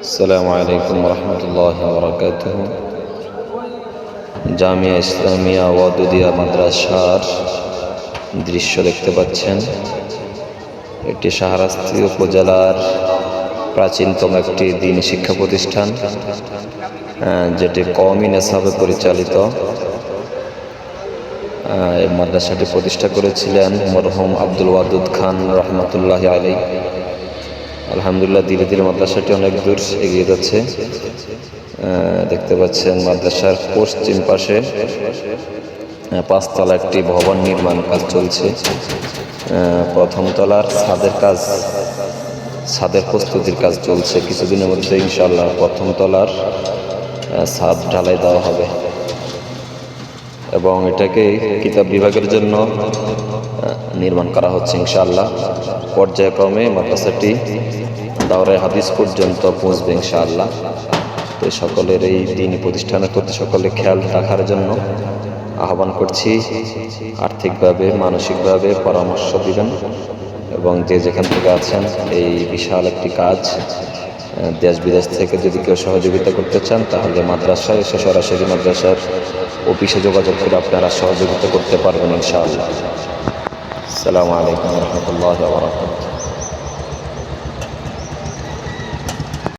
السلام عليكم ورحمة الله وبركاته জামিয়া ইসলামিয়া ওয়াদুদিয়া মাদ্রাসার দৃশ্য দেখতে পাচ্ছেন এটি শাহরাস্তি উপজেলার প্রাচীনতম একটি দিন শিক্ষা প্রতিষ্ঠান আহ, যেটি কওমি নেশাবে পরিচালিত আহ, এই মাদ্রাসাটি প্রতিষ্ঠা করেছিলেন মরহুম আব্দুল ওয়াদুদ খান রহমতুল্লাহ আলী আলহামদুলিল্লাহ, ধীরে ধীরে মাদ্রাসাটি অনেক দূর এগিয়ে যাচ্ছে। দেখতে পাচ্ছেন মাদ্রাসার পশ্চিম পাশে পাঁচতলা একটি ভবন নির্মাণ কাজ চলছে। প্রথম তলার ছাদের কাজ, ছাদের প্রস্তুতির কাজ চলছে। কিছুদিনের মধ্যে ইনশাল্লাহ প্রথম তলার ছাদ ঢালাই দেওয়া হবে। এবং এটাকে কিতাব বিভাগের জন্য নির্মাণ করা হচ্ছে ইনশাআল্লাহ। পর্যায়ক্রমে মাদ্রাসাটি দাওরাই হাদিস পর্যন্ত পৌঁছবে ইনশাআল্লাহ। তো সকলের এই দিনই প্রতিষ্ঠানের প্রতি সকলে খেয়াল রাখার জন্য আহ্বান করছি, আর্থিকভাবে, মানসিকভাবে পরামর্শ দিবেন এবং যে যেখান থেকে আছেন, এই বিশাল একটি কাজ দেশ বিদেশ থেকে যদি কেউ সহযোগিতা করতে চান, তাহলে মাদ্রাসায় এসে সরাসরি মাদ্রাসার অফিসে যোগাযোগ করে আপনারা সহযোগিতা করতে পারবেন ইনশাআল্লাহ। আসসালামু আলাইকুম রহমতুল্লাহ